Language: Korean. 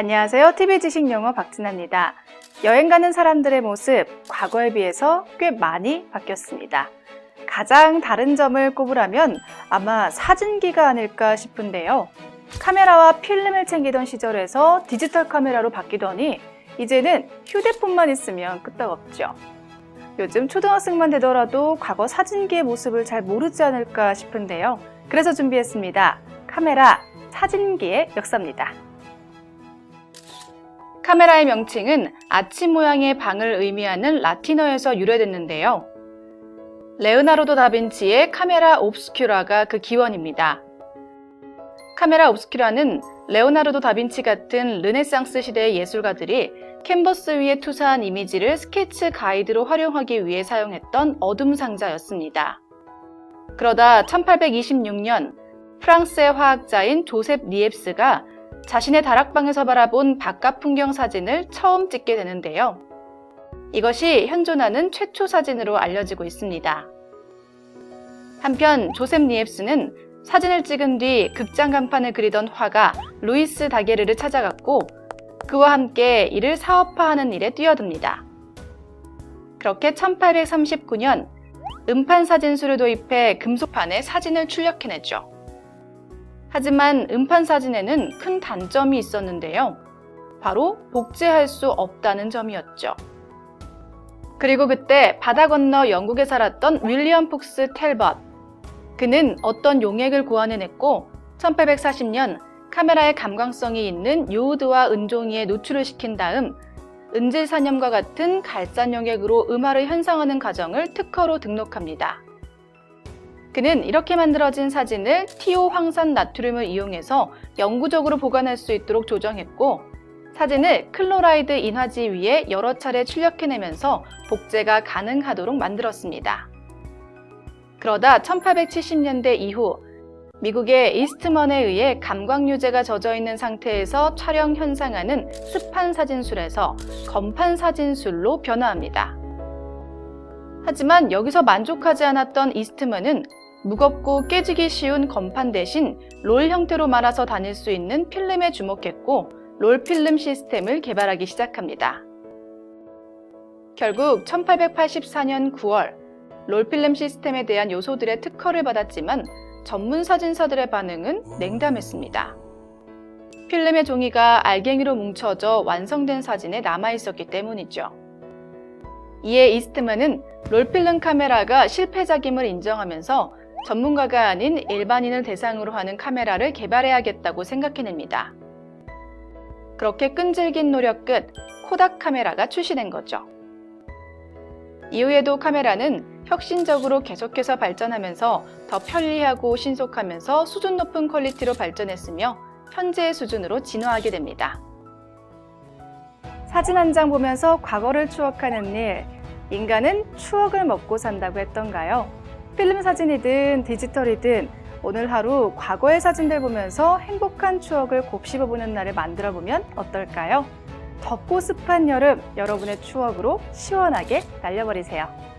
안녕하세요. TV 지식 영어 박진아입니다. 여행 가는 사람들의 모습, 과거에 비해서 꽤 많이 바뀌었습니다. 가장 다른 점을 꼽으라면 아마 사진기가 아닐까 싶은데요. 카메라와 필름을 챙기던 시절에서 디지털 카메라로 바뀌더니 이제는 휴대폰만 있으면 끄떡없죠. 요즘 초등학생만 되더라도 과거 사진기의 모습을 잘 모르지 않을까 싶은데요. 그래서 준비했습니다. 카메라, 사진기의 역사입니다. 카메라의 명칭은 아침 모양의 방을 의미하는 라틴어에서 유래됐는데요. 레오나르도 다빈치의 카메라 옵스큐라가 그 기원입니다. 카메라 옵스큐라는 레오나르도 다빈치 같은 르네상스 시대의 예술가들이 캔버스 위에 투사한 이미지를 스케치 가이드로 활용하기 위해 사용했던 어둠 상자였습니다. 그러다 1826년 프랑스의 화학자인 조셉 니엡스가 자신의 다락방에서 바라본 바깥 풍경 사진을 처음 찍게 되는데요. 이것이 현존하는 최초 사진으로 알려지고 있습니다. 한편 조셉 니엡스는 사진을 찍은 뒤 극장 간판을 그리던 화가 루이스 다게르를 찾아갔고 그와 함께 이를 사업화하는 일에 뛰어듭니다. 그렇게 1839년 음판 사진수를 도입해 금속판에 사진을 출력해내죠. 하지만 음판 사진에는 큰 단점이 있었는데요. 바로 복제할 수 없다는 점이었죠. 그리고 그때 바다 건너 영국에 살았던 윌리엄 폭스 텔벗. 그는 어떤 용액을 고안해냈고 1840년 카메라의 감광성이 있는 요오드와 은종이에 노출을 시킨 다음 은질산염과 같은 갈산 용액으로 음화를 현상하는 과정을 특허로 등록합니다. 그는 이렇게 만들어진 사진을 티오 황산 나트륨을 이용해서 영구적으로 보관할 수 있도록 조정했고 사진을 클로라이드 인화지 위에 여러 차례 출력해내면서 복제가 가능하도록 만들었습니다. 그러다 1870년대 이후 미국의 이스트먼에 의해 감광유제가 젖어 있는 상태에서 촬영 현상하는 습한 사진술에서 검판 사진술로 변화합니다. 하지만 여기서 만족하지 않았던 이스트먼은 무겁고 깨지기 쉬운 건판 대신 롤 형태로 말아서 다닐 수 있는 필름에 주목했고 롤 필름 시스템을 개발하기 시작합니다. 결국 1884년 9월 롤 필름 시스템에 대한 요소들의 특허를 받았지만 전문 사진사들의 반응은 냉담했습니다. 필름의 종이가 알갱이로 뭉쳐져 완성된 사진에 남아 있었기 때문이죠. 이에 이스트만은 롤필름 카메라가 실패작임을 인정하면서 전문가가 아닌 일반인을 대상으로 하는 카메라를 개발해야겠다고 생각해냅니다. 그렇게 끈질긴 노력 끝 코닥 카메라가 출시된 거죠. 이후에도 카메라는 혁신적으로 계속해서 발전하면서 더 편리하고 신속하면서 수준 높은 퀄리티로 발전했으며 현재의 수준으로 진화하게 됩니다. 사진 한 장 보면서 과거를 추억하는 일, 인간은 추억을 먹고 산다고 했던가요? 필름 사진이든 디지털이든 오늘 하루 과거의 사진들 보면서 행복한 추억을 곱씹어보는 날을 만들어 보면 어떨까요? 덥고 습한 여름, 여러분의 추억으로 시원하게 날려버리세요.